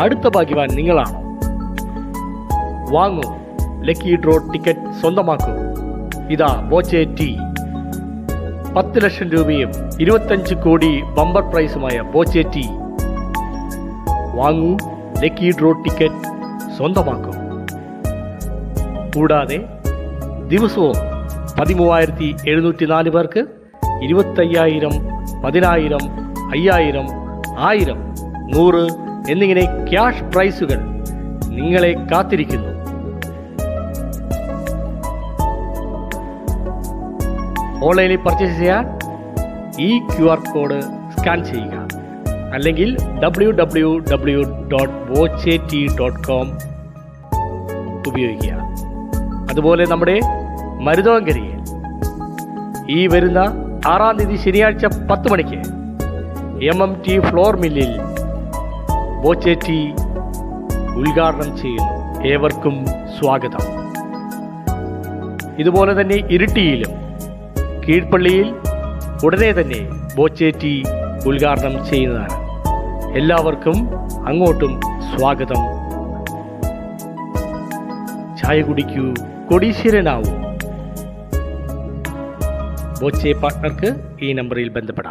അടുത്ത ഭാഗ്യവാൻ നിങ്ങളാണോ? വാങ്ങൂ. ലക്കി ഡ്രോ ടിക്കറ്റ് സ്വന്തമാക്കൂ. ഇതാ ബോച്ചെ ടി. പത്ത് ലക്ഷം രൂപയും ഇരുപത്തഞ്ച് കോടി ബമ്പർ പ്രൈസുമായ ബോച്ചെ ടി. വാങ്ങൂ. ലക്കി ഡ്രോ ടിക്കറ്റ് സ്വന്തമാക്കൂ. കൂടാതെ ദിവസവും പതിമൂവായിരത്തി എഴുന്നൂറ്റി നാല് പേർക്ക് ഇരുപത്തയ്യായിരം പതിനായിരം അയ്യായിരം ആയിരം നൂറ് എന്നിങ്ങനെ ക്യാഷ് പ്രൈസുകൾ നിങ്ങളെ കാത്തിരിക്കുന്നു. ഓൺലൈനിൽ പർച്ചേസ് ചെയ്യാൻ ഈ ക്യു ആർ കോഡ് സ്കാൻ ചെയ്യുക. അല്ലെങ്കിൽ W W W dot Boche tea dot com ഉപയോഗിക്കുക. അതുപോലെ നമ്മുടെ മരുതോങ്കരയിൽ ഈ വരുന്ന ആറാം തീയതി ശനിയാഴ്ച പത്ത് മണിക്ക് എം എം ടി ഫ്ലോർ മില്ലിൽ ബോച്ചെ ടി ഉദ്ഘാടനം ചെയ്യുന്നു. ഏവർക്കും സ്വാഗതം. ഇതുപോലെ തന്നെ ഇരുട്ടിയിലും കീഴ്പള്ളിയിൽ ഉടനെ തന്നെ ബോച്ചേറ്റി ഉദ്ഘാടനം ചെയ്യുന്നതാണ്. എല്ലാവർക്കും അങ്ങോട്ടും സ്വാഗതം. ചായ കുടിക്കൂ കൊടീശ്വരനാവൂ. ബോച്ചെ പാർട്ട്ണർക്ക് ഈ നമ്പറിൽ ബന്ധപ്പെടാം.